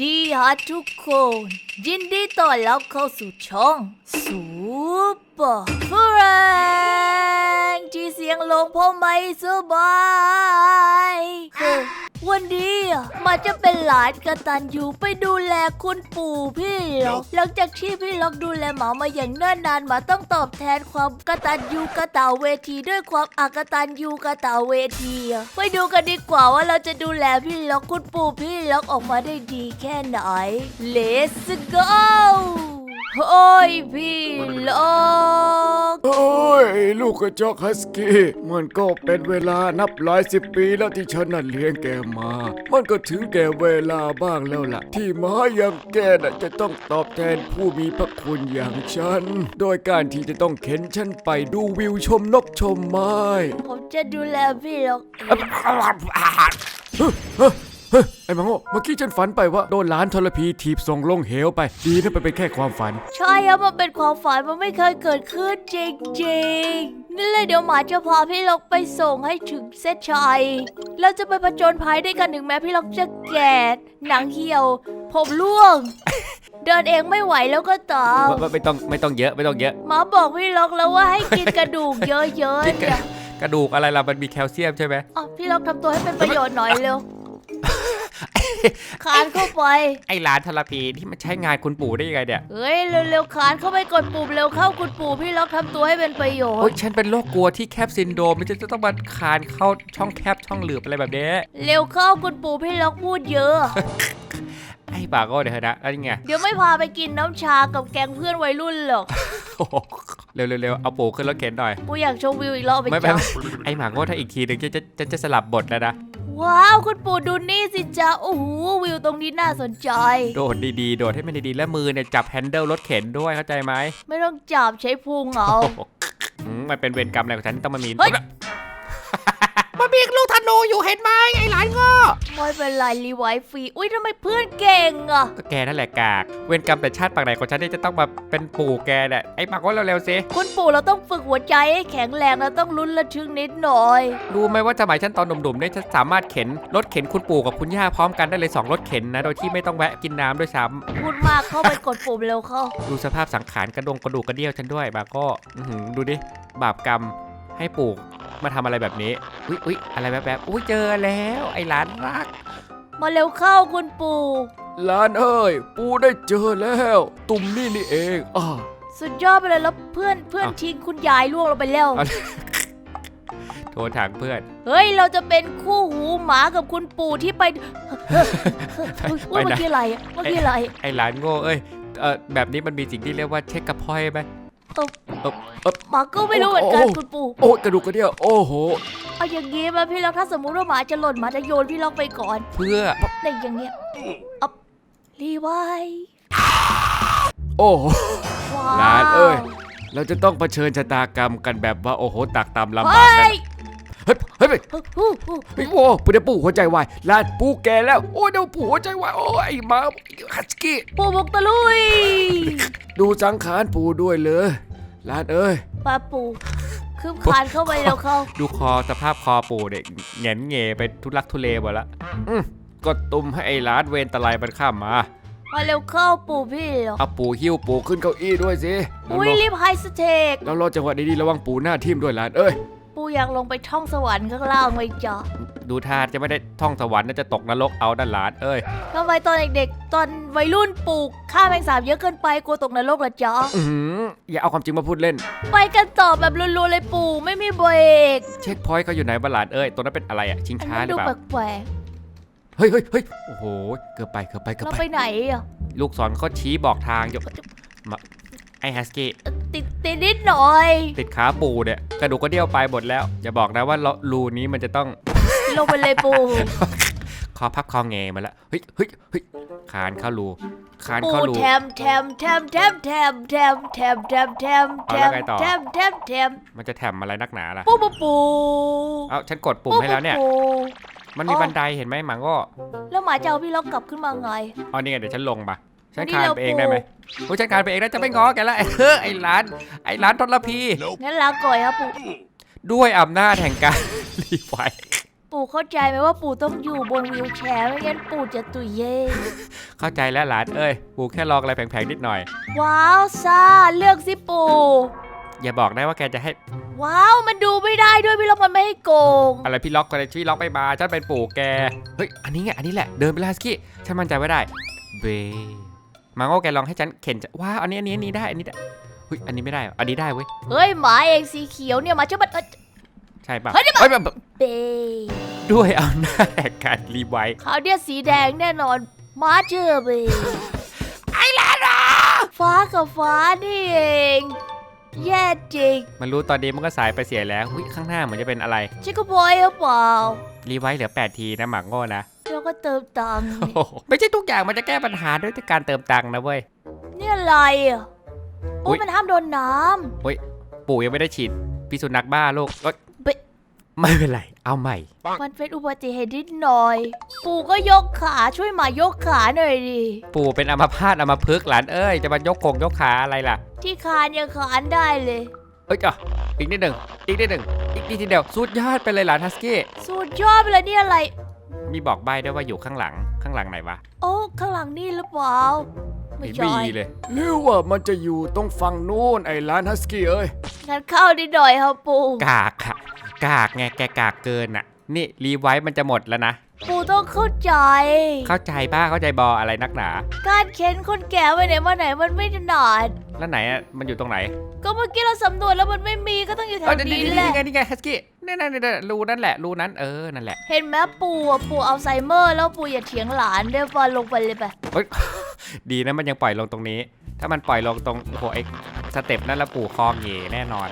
ดีฮะทุกคน ยินดีต้อนรับเข้าสู่ช่องซูเปอร์ฟรงที่เสียงลงเพราะไม่สบาย วันนี้อะมันจะเป็นหลานกตันยูไปดูแลคุณปู่พี่ล็อกหลังจากที่พี่ล็อกดูแลหมามาอย่างเนิ่นนานหมาต้องตอบแทนความกตันยูกตเวทีด้วยความอากตันยูกตเวทีอะไปดูกันดีกว่าว่าเราจะดูแลพี่ล็อกคุณปู่พี่ล็อกออกมาได้ดีแค่ไหน Let's go โอ้ยพี่ล็อกโอ้ยลูกกระจอกฮัสกี้มันก็เป็นเวลานับหลายสิบปีแล้วที่ฉันน่ะเลี้ยงแกมา มันก็ถึงแก่เวลาบ้างแล้วล่ะ ที่หมาอย่างแกน่ะจะต้องตอบแทนผู้มีพระคุณอย่างฉัน โดยการที่จะต้องเข็นฉันไปดูวิวชมนกชมไม้ ผมจะดูแลพี่ล็อก เองเฮ้ยไอ้มังโง่เมื่อกี้ฉันฝันไปว่าโดนหลานทรพีถีบส่งลงเหวไป ดีนะมันเป็นแค่ความฝัน ใช่ครับมันเป็นความฝันมันไม่เคยเกิดขึ้นจริงๆนี่เลยเดี๋ยวหมาจะพาพี่ล็อกไปส่งให้ถึงเส้นชัยเราจะไปผจญภัยด้วยกันถึงแม้พี่ล็อกจะแก่หนังเหี่ยว ผมร่วง เดินเองไม่ไหวแล้วก็ตามไม่ไม่ต้องไม่ต้องเยอะไม่ต้องเยอะหมาบอกพี่ล็อกแล้วว่าให้กินกระดูกเยอะๆเนี่ยกระดูกอะไรล่ะมันมีแคลเซียมใช่ไหๆอ๋อพี่ล็อกทำตัวให้เป็นประโยชน์หน่อยเร็ว คานเข้าไป ไอ้ร้านทรพีที่มันใช้งานคุณปู่ได้ยังไงเนี่ยเฮ้ยเร็วๆคานเข้าไปกดปุ่มเร็วเข้าคุณปู่พี่ล็อกทำตัวให้เป็นประโยชโอ้ยน์ ฉันเป็นโรคกลัวที่แคบซินโดรมมันจะต้องมาคานเข้าช่องแคบช่องหลืบอะไรแบบนี้เร็วเข้าคุณปู่พี่ล็อกพูดเยอะ ไอ้บาก็เดี๋ยวเถอะนะแล้วยังไงเดี๋ยวไม่พาไปกินน้ำชากับแกงเพื่อนวัยรุ่นหรอก โอ้โห เร็วเร็วๆเอาปู่ขึ้นรถเข็นหน่อยกูอยากชมวิวอีกรอบไปไม่จ้ะไม่ไอ้หมาโง่ถ้าอีกทีหนึงจะจะจะจะสลับบทแล้วนะว้าว คุณปู่ดูนี่สิจ้าโอ้โห วิวตรงนี้น่าสนใจ โดดดีๆโดดให้มันดีๆแล้วมือเนี่ยจับแฮนเดิลรถเข็นด้วยเข้าใจไหมไม่ต้องจับใช้พุงเอาโอ้โหอืมมันเป็นเวรกรรมอะไรของฉันที่ต้องมามี เฮ้ยมัน มีลูกธนูอยู่เห็นไหมไอ้หลานโง่ไม่เป็นไรรีไวฟ์ฟรีอุ้ยทำไมเพื่อนเก่งอะก็แกนั่นแหละกาก เวรกรรมแต่ชาติปากไหนของฉันที่จะต้องมาเป็นปู่แกเนี่ยไอ้ปากว่าเร็วๆสิคุณปู่เราต้องฝึกหัวใจให้แข็งแรงเราต้องลุ้นระทึกนิดหน่อย รู้ไหมว่าสมัยฉันตอนหนุ่มๆเนี่ยฉันสามารถเข็นรถเข็นคุณปู่กับคุณย่าพร้อมกันได้เลยสองรถเข็นนะโดยที่ไม่ต้องแวะกินน้ำด้วยซ้พูดมากเข้าไปกดปุ่มเร็วเข้าำดูสภาพสังขารกระดงกระดูกกระเดี่ยวฉันด้วยบาก็อื้อหือดูดิ บาปกรรมให้ปู่ มาทำอะไรแบบนี้อุ๊ยอุ๊ยอะไรแบบแบบอุ๊ยเจอแล้ว ไอ้หลานรัก มาเร็วเข้าคุณปู่หลานเอ้ยปูได้เจอแล้ว ตุ่มนี่นี่เองอ่าสุดยอดไปเลยแล้วเพื่อนเพื่อนอ้าวทิ้งคุณยายล่วงลงไปแล้วเอาโทรถางเพื่อน เฮ้ย เราจะเป็นคู่หูหมากับคุณปู่ที่ไปอุ๊ยไปไหนเมื่อกี้อะไรอะเมื่อกี้อะไร ไอ้หลานโง่เอ้ยเออแบบนี้มันมีสิ่งที่เรียกว่าเช็คกระเพาะไหม หมาก็ไม่รู้เหมือนกันคุณปู่โอ้ยกระดูกกระเดี่ยวโอ้โห เอาอย่างงี้มาพี่ล็อกถ้าสมมุติว่าหมาจะหล่นหมาจะโยนพี่ล็อกไปก่อนเพื่อในอย่างเงี้ยอัพรีไวซ์โอ้โห ว้าวหลานเอ้ย เราจะต้องเผชิญชะตากรรมกันแบบว่าโอ้โหตักตำลำบากเฮ้นะย เฮ้ยเฮ้ยเฮ้ยโอ้ปูเดปู่หัวใจวายลานปู่แกแล้ว โอ้เดี๋ยวปู่หัวใจวายโอ้ยไอหมาฮัสกี้ปู่บกตะลุย ดูสังขารปู่ด้วยเลยลานเอ้ยป้าปู่คืบคานเข้าไปแล้วเข้าดูคอสภาพคอปู่เด็กแงนเงไปทุลักทุเลหมดละก็ตุ่มให้ไอ้ลานเวรตะไลมันข้ามมามาเร็วเข้าปู่พี่เหรอเอาปู่หิ้วปู่ขึ้นเก้าอี้ด้วยสิอุ้ยรีบไฮสเทคแล้วรอจังหวะดีๆระวังปู่หน้าทิ่มด้วยหลานเอ้ย ปู่อยากลงไปท่องสวรรค์ข้างล่างไหมจ๊ะดูท่าจะไม่ได้ท่องสวรรค์น่าจะตกนรกเอาด้านหลานเอ้ยทำไมตอนเด็กๆ ตอนวัยรุ่นปลูกข้าวแมงสาบเยอะเกินไปกลัวตกนรกเหรอจ๊ะอือหืออย่าเอาความจริงมาพูดเล่น ไปกันต่อแบบรัวๆเลยปู่ไม่มีเบรกเช็คพอยต์เขาอยู่ไหนบ้านหลานเอ้ยตัวนั้นเป็นอะไรอะชิงอันช้านั้นหรืดูอเปล่าแปลกเฮ้ยเฮ้ยเฮ้ยโอ้โหเกือบไปเกือบไปๆเกือบเราไป ไปไหนอะลูกศรเขาชี้บอกทางอยู่มา ไอ้ฮัสกี้ติดติดนิดหน่อย ติดขาปู่เนี่ยกระดูกก็เดี่ยวไปหมดแล้ว อย่าบอกนะว่ารูนี้มันจะต้อง ลงไปเลยปู่คอพับคอแงมาแล้วเฮ้ยเฮ้ยเฮ้ยคานเข้ารูคานปู่เข้ารูแทมแทมแทมแทมแทมแทมแทมแทมแทมแทเอาแล้วมไงต่อแทมแทมแทมมันจะแถมอะไรนักหนาล่ะปู่ปู่ปู่เอ้าฉันกดปุ่มให้แล้วเนี่ยปู่มันมีบันไดเห็นไหมหมังก็ แล้วหมาจะเอาพี่ล็อกกลับขึ้นมาไงอ๋อนี่ไงเดี๋ยวฉันลงปะ ฉันนี่คานเราไปเองได้ไหมโอ้ยฉันคานไปเองแล้วจะไม่ง้อแกแล้วไอ้เฮ้อไอ้ร้าน ไอ้ร้านทรพีงั้นลาก่อยครับปู่ด้วยอำนาจแห่งการรีไฟปู่เข้าใจไหมว่าปู่ต้องอยู่บนวีลแชร์ไม่งั้นปู่จะตุยเย่เข้าใจแล้วหลานเอ้ยปู่แค่ลองอะไรแผงๆนิดหน่อย ว้าวซ่าเลือกสิปู่อย่าบอกได้ว่าแกจะให้ ว้าวมันดูไม่ได้ด้วยพี่ล็อกมันไม่ให้โกง อะไรพี่ล็อกอะไรพี่ล็อกไม่มาฉันเป็นปู่แกเฮ้ยอันนี้ไงอันนี้แหละเดินไปแล้วฮัสกี้ฉันมั่นใจว่าได้เบ มาโง่แกลองให้ฉันเข็นจะว้าวอันนี้อันนี้อันนี้ได้อันนี้ได้เฮ้ยอันนี้ไม่ได้เหรออันนี้ได้เว้ยเฮ้ยหมาเองสีเขียวเนี่ยหมาเจ้าบัดเอ้ยใช่ป่ะเฮ้ยเดี๋ยวเฮ้ยแบบเบด้วยเอาหน้าแหกการรีไวท์ขาวเนี่ยสีแดงแน่นอนหมาเจอเบไอ้ลาดาฟ้ากับฟ้านี่เอง แย่จริงมันรู้ตอนนี้มันก็สายไปเสียแล้วอุ้ยข้างหน้าเหมือนจะเป็นอะไร ชิคกบอยหรือเปล่า รีไวท์เหลือ 8 ทีนะหมากโง่นะ แล้วก็เติมตังค์โอ้โหไม่ใช่ทุกอย่างมันจะแก้ปัญหาด้วยการเติมตังค์นะเว้ย นี่อะไรอะอุ๊โอ้ยมันห้ามโดนน้ปู่ยังไม่ได้ฉีดพิษสุนัขบ้าลูกเอ้ยเบะไม่เป็นไร เอาใหม่ำมันเป็นอุบัติเหตุนิดหน่อย ปู่ก็ยกขาช่วยหมายกขาหน่อยดิปู่เป็นอัมพาตอัมพฤกษ์หลานเอ้ยจะมายกโคงยกขาอะไรล่ะ ที่คานยังขานได้เลย เอ้ยอะอีกนิดหนึ่งอีกนิดหนึ่งอีกนิดเดียวสุดยอดไปเลยหลานทัสกี้สุดยอดไปเลยนี่อะไร มีบอกใบด้วยว่าอยู่ข้างหลังข้างหลังไหนวะโอ้ข้างหลังนี่หรือเปล่าไม่ไม่ใช่มีเลย หรือว่ามันจะอยู่ตรงฝั่งนู้นไอ้ร้านฮัสกี้เอ้ย งั้นเข้านิดหน่อยครับปู่กากอะกากไงแกกากเกินอะนี่รีไวท์มันจะหมดแล้วนะ ปู่ต้องเข้าใจ เข้าใจป้าเข้าใจบออะไรนักหนา การเข็นคนแก่ไปไหนมาไหนมันไม่ถนัดแล้วไหนอะมันอยู่ตรงไหนก็เมื่อกี้เราสำรวจแล้วมันไม่มีก็ต้องอยู่แถเออวนี่นี้นี่แหละไงนี่ไงฮัสกี้ นี่นั่นนี่รูนั่นแหละรูนั้นเออนั่นแหละเห็นไหมปู่อะปู่อัลไซเมอร์ แล้วปู่อย่าเถียงหลานเดี๋ยวฟอนลงไปเลยไปเฮ้ย ดีนะมันยังปล่อยลงตรงนี้ ถ้ามันปล่อยลงตรงโหไอสเต็ปนั่นแล้วปู่คอเหย่แน่นอน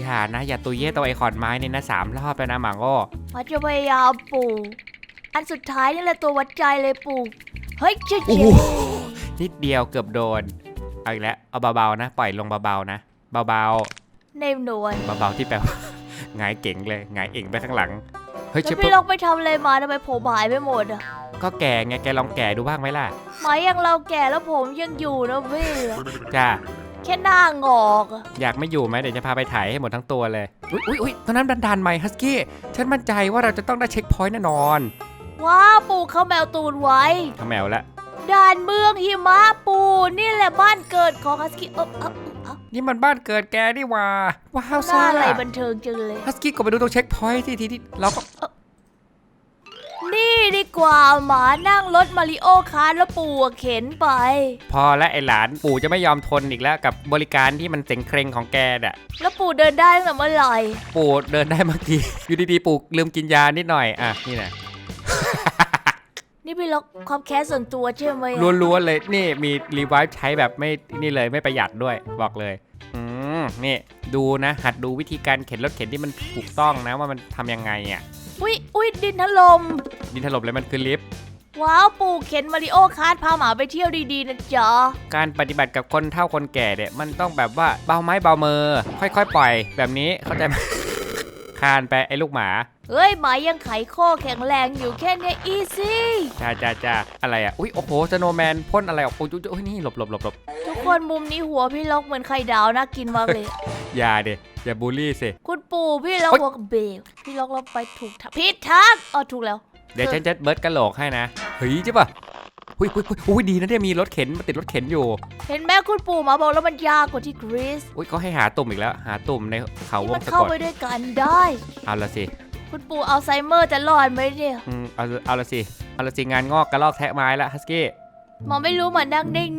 อย่านะอย่าตุยเย่ตัวไอคอนไม้นี่นะสามรอบแล้วนะหมาโง่มาจะพยายามปู่อันสุดท้ายนี่แหละตัววัดใจเลยปู่เฮ้ยเจ๊โอ้เจ๊โหนิดเดียวเกือบโดนเอาอีกแล้วเอาเบาๆนะ ปล่อยลงเบาๆนะ เบาเนมนวลๆเบาๆที่แปลว่า หงายเก่งเลยหงายเอ่งไปข้างหลัง เฮ้ยแล้ชิวปพี่ลองไปทำอะไรมาทำไมผมหายไปหมดอะก็แก่ไงแกลองแก่ดูบ้างไหมล่ะ หมายอย่างเราแก่แล้วผมยังอยู่นะพี่ จ้า แค่หน้างอกอะอยากไม่อยู่ไหมเดี๋ยวจะพาไปถ่ายให้หมดทั้งตัวเลย อุ๊ยอุ๊ยอุ๊ยตอนนั้นดันดันใหม่ฮัสกี้ ฉันมั่นใจว่าเราจะต้องได้เช็คพอยต์แน่นอนว้าวปู่เขาแมวตูนไว้ ทำแมวละด่านเมืองหิมะปู่นี่แหละบ้านเกิดของฮัสกี้เออเออเออ นี่มันบ้านเกิดแกนี่หว่า ว้าวหซ่าน้าอะไรบันเทิงจังเลย ฮัสกี้ก็ไปดูตรงเช็คพอยต์ที่ทีที่เราก็นี่ดีกว่าหมานั่งรถมาริโอคาร์ทแล้วปู่อะเข็นไป พอและไอหลานปู่จะไม่ยอมทนอีกแล้วกับบริการที่มันเจ๋งเคร่งของแกน่ะ แล้วปู่เดินได้ตั้งแต่เมื่อไหร่ ปู่เดินได้เมื่อกี้ อยู่ดีๆ ปู่ลืมกินยานิดหน่อย อะ นี่นะ นี่พี่ล็อกความแค้นส่วนตัวใช่ไหมอะล้วนๆเลยนี่มีรีไวฟ์ใช้แบบไม่นี่เลยไม่ประหยัดด้วยบอกเลยอืมนี่ดูนะ หัดดูวิธีการเข็นรถเข็นที่มันถูกต้องนะว่ามันทำยังไงอะอุ้ยอุ้ยดินถลมดินถล่มเลยมันคือลิฟต์ว้าวปู่เข็นมาริโอคาร์ทพาหมาไปเที่ยวดีๆนะจ๊ะการปฏิบัติกับคนเฒ่าคนแก่เนี่ยมันต้องแบบว่าเบาไม้เบามือค่อยๆ ปล่อยแบบนี้เข้าใจไหม คานไปไอ้ลูกหมาเฮ้ยหมายังไขข้อแข็งแรงอยู่แค่เนี้อีซี่จ้าจ้าจ้าอะไรอะอุ้ยโอ้โหสโนว์แมนพ่นอะไรออกโอ้ยโอ้ยนี่หลบหลบหลบหลบทุกคนมุมนี้หัวพี่ล็อกเหมือนไข่ดาวน่ากินมากเลย อย่าเดอย่าบูลลี่สิคุณปู่พี่ล็อกโอ๊ยหัวกับเบลพี่ล็อกเราไปถูกทางผิดทางอ๋อถูกแล้วเดี๋ยวฉันจะเบิร์ดกระโหลกให้นะเฮ้ยใช่ปะ อุ้ยอุ้ยอุ้ยอุ้ยดีนะเนี่ยมีรถเข็นมาติดรถเข็นอยู่เห็นไหมคุณปู่หมาบอกแล้วมันยากกว่าที่กรีซอุ้ยก็ให้หาตุ่มอีกแล้วหาตุ่มในเขาวที่งมันสะเข้ากดไปด้วยกันได้ เอาละสิคุณปู่อัลไซเมอร์จะรอดไหมเนี่ยอืมเอาเอาละสิเอาละสิงานงอกกระลอกแทะไม้ละฮัสกี้หมอไม่รู้หมานั่งนิ่ง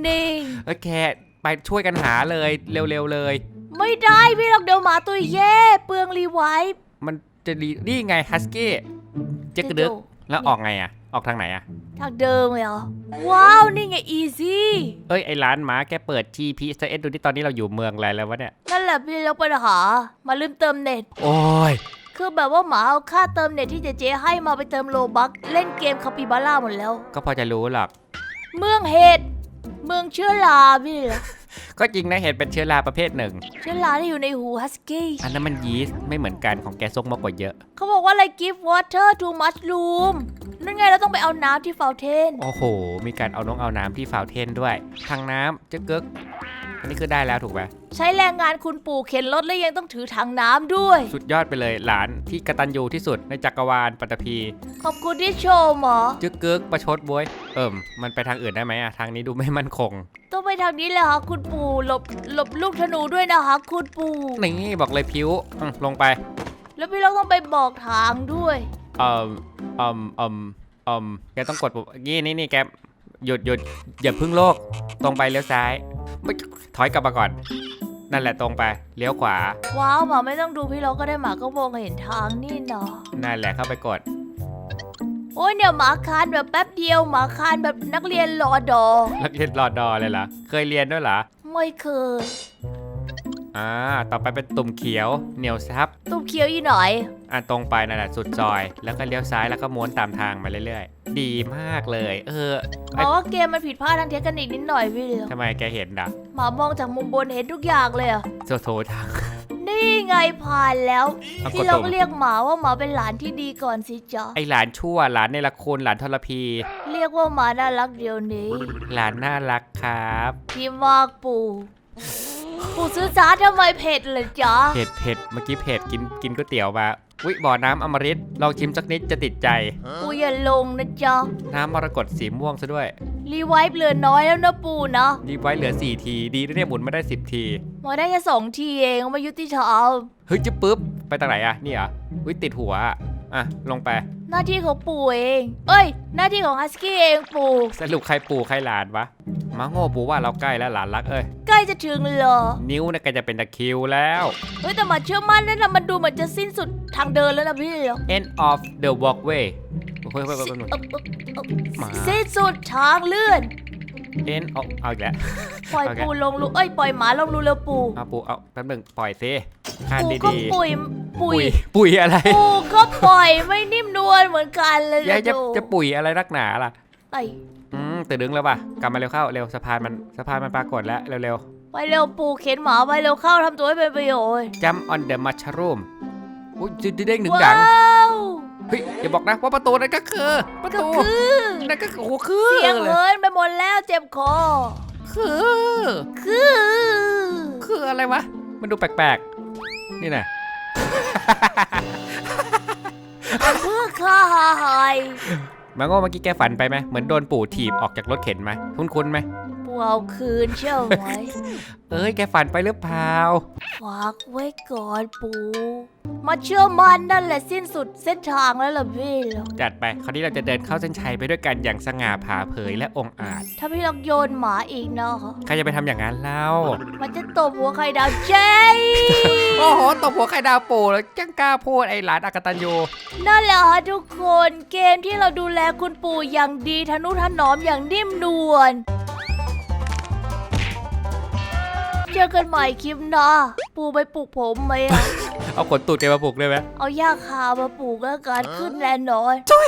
เอ้ยแค่ไปช่วยกันหาเลยเร็วๆเลย ๆไม่ได้พี่ล็อกเดี๋ยวหมาตัวแย่เปลืองรีไวท์มันจะดีนี่ไงฮัสกี้เจ๊กระดึก แล้วออกไงอะ ออกทางไหนอะ ทางเดิมเลยเหรอ ว้าว นี่ไงอีซี่เอ้ยไอร้านหมาแกเปิด GPS ดูที่ตอนนี้เราอยู่เมืองอะไรแล้ววะเนี่ย นั่นแหละพี่ล็อกปัญหา มาลืมเติมเน็ต โอ้ย คือแบบว่าหมาเอาค่าเติมเน็ตที่เจเจให้มาไปเติมโลบัก เล่นเกมคาปิบาร่าหมดแล้ว ก็พอจะรู้หรอก เมืองเห็ด เมืองเชื้อราพี่เหรอ ก็จริงนะเห็ดเป็นเชื้อราประเภทหนึ่ง เชื้อราที่อยู่ในหูฮัสกี้อันนั้นมันยีสต์ไม่เหมือนกันของแกซกมากกว่าเยอะ เขาบอกว่าอะไร give water to mushroom นั่นไงเราต้องไปเอาน้ำที่ฟาวเทน โอ้โห มีการเอาน้องเอาน้ำที่ฟาวเทนด้วยทางน้ำเจ๊กึก อันนี้คือได้แล้วถูกไหมใช้แรงงานคุณปู่เข็นรถและยังต้องถือถังน้ำด้วย สุดยอดไปเลยหลานที่กตัญญูที่สุดในจักรวาลปัตตภีขอบคุณที่ชมหมอจึกกึกประชดบวย เอิ่มมันไปทางอื่นได้ไหมอะทางนี้ดูไม่มั่นคง ต้องไปทางนี้เลยค่ะคุณปู่หลบหลบลูกธนูด้วยนะคะคุณปู่นี่บอกเลยพิ้วอืมลงไป แล้วพี่เราต้องไปบอกทางด้วย เอ่อเอ่มเอ่มเอ่มแกต้องกดปุ่มนี่นี่นี่แกหยุดหยุดอย่าพึ่งโลก ตรงไปเลี้ยวซ้ายไม่ ถอยกลับมาก่อน นั่นแหละตรงไป เลี้ยวขวา ว้าวหมาไม่ต้องดูพี่เราก็ได้หมาก็มองเห็นทางนี่เนาะนั่นแหละเข้าไปกด โอ้ยเนี่ยหมาคานแบบแป๊บเดียวหมาคานแบบนักเรียนรอดอนักเรียนรอดอเลยเหรอ เคยเรียนด้วยเหรอ ไม่เคย อ่า ต่อไปเป็นตุ่มเขียว เหนียวซับ ตุ้มเขียวอีหน่อย อะตรงไปนั่นแหละสุดซอย แล้วก็เลี้ยวซ้ายแล้วก็ม้วนตามทางมาเรื่อยๆ ดีมากเลย เออหมาว่าเกมมันผิดพลาดทางเทคนิคนิดหน่อยพี่เดียวทำไมแกเห็นด่ะหมามองจากมุมบนเห็นทุกอย่างเลยอะโซโซทาง นี่ไงผ่านแล้วเอากพี่ดเราตุ่มก็เรียกหมาว่าหมาเป็นหลานที่ดีก่อนสิจ๊ะไอหลานชั่วหลานในละคุณหลานทรพี เรียกว่าหมาน่ารักเดี๋ยวนี้ หลานน่ารักครับพี่มากปู่ ปู่ซื้อจ้าทำไมเผ็ดเลยจ๊ะเผ็ดเผ็ดเมื่อกี้เผ็ดกินกินก๋วยเตี๋ยวมาวิบ่อน้ำอมฤตลองชิมสักนิดจะติดใจ ปู่อย่าลงนะจ๊ะน้ำมรกตสีม่วงซะด้วย รีไวฟ์เหลือน้อยแล้วนะปู่นะดีไว้เหลือ 4 ที ดีนะเนี่ยหมุนมาได้ 10 ทีมาได้แค่สองทีเองไมายุติธรรมเฮ้ยจะปุ๊บไปทางไหนอะนี่เหรอวิติดหัวอะอะลงไป หน้าที่ของปู่เอง เอ้ย หน้าที่ของฮัสกี้เองปู่ สรุปใครปู่ใครหลานวะ มาโง่ปู่ว่าเราใกล้แล้วหลานรักเอ้ยใกล้จะถึงเหรอ นิ้วเนี่ยก็จะเป็นตะคริวแล้ว เฮ้ยแต่หมาเชื่อมั่นนะนะมันดูเหมือนจะสิ้นสุดทางเดินแล้วนะพี่เหรอ end of the walkway เฮ้ยเฮ้ยเฮ้ยสิเฮ้ยเอ่อเอ่อเอ่อหมา สิ้นสุดทางเลื่อน end of เอาอีกแล้ว ปล่อยโอเค ปู่ลงรูเอ้ยปล่อยหมาลงรูเร็วปู่เอาปู่เอาแป๊บหนึงปล่อยซิคานปู่ก็ดีปุ๋ยๆปุ๋ยปุ๋ยอะไรปู่ก็ปล่อยไม่นิ่มนวลเหมือนกันเลยยายจะดูจะปุ๋ยอะไรนักหนาล่ะไอ้ อื มตื่นดึงแล้วป่ะกลับมาเร็วเข้าเร็วสะพานมันสะพานมันปรากฏแล้วเร็วไปเร็วปู่เข็นหมาไปเร็วเข้าทำตัวให้เป็นประโยชน์ๆ jump on the mushroom อุ้ยจะเด้งหนึ่งดังว้าวเฮ้ยอย่าบอกนะว่าประตูนั่นก็คือประก็ตูคือนั่นก็คือโอ้โหคือเสียงเลยเฮินไปหมดแล้วเจ็บคอคือ คือคืออะไรวะ มันดูแปลกๆ นี่นะเพื่อข้าหาย มาโง่เมื่อกี้แกฝันไปไหมเหมือนโดนปู่ถีบออกจากรถเข็นไหมคุ้นๆไหม เอาคืนเชื่อไหมเอ้ยแกฝันไปหรือเปล่าฝากไว้ก่อนปู่มาเชื่อมันนั่นแหละสิ้นสุดเส้นทางแล้วล่ะพี่หรอกจัดไปคราวนี้เราจะเดินเข้าเส้นชัยไปด้วยกันอย่างสง่าผ่าเผยและองอาจ ถ้าพี่ลองโยนหมาอีกเนาะใครจะไปทำอย่างนั้นเล่ามันจะตบหัวไข่ดาวเจ๊โอ้โหตบหัวไข่ดาวปู่แล้วจังกล้าพูดไอ้หลานอากตันยูนั่นแหละฮะทุกคนเกมที่เราดูแลคุณปู่อย่างดีทนุถนอมอย่างนิ่มนวล เจอกันใหม่คลิปหน้าปู่ไปปลุกผมไหมอะเอาขนตูดแกมาปลุกได้ไหมเอาหญ้าคามาปลูกแล้วกันขึ้นแน่นอนจุ้ย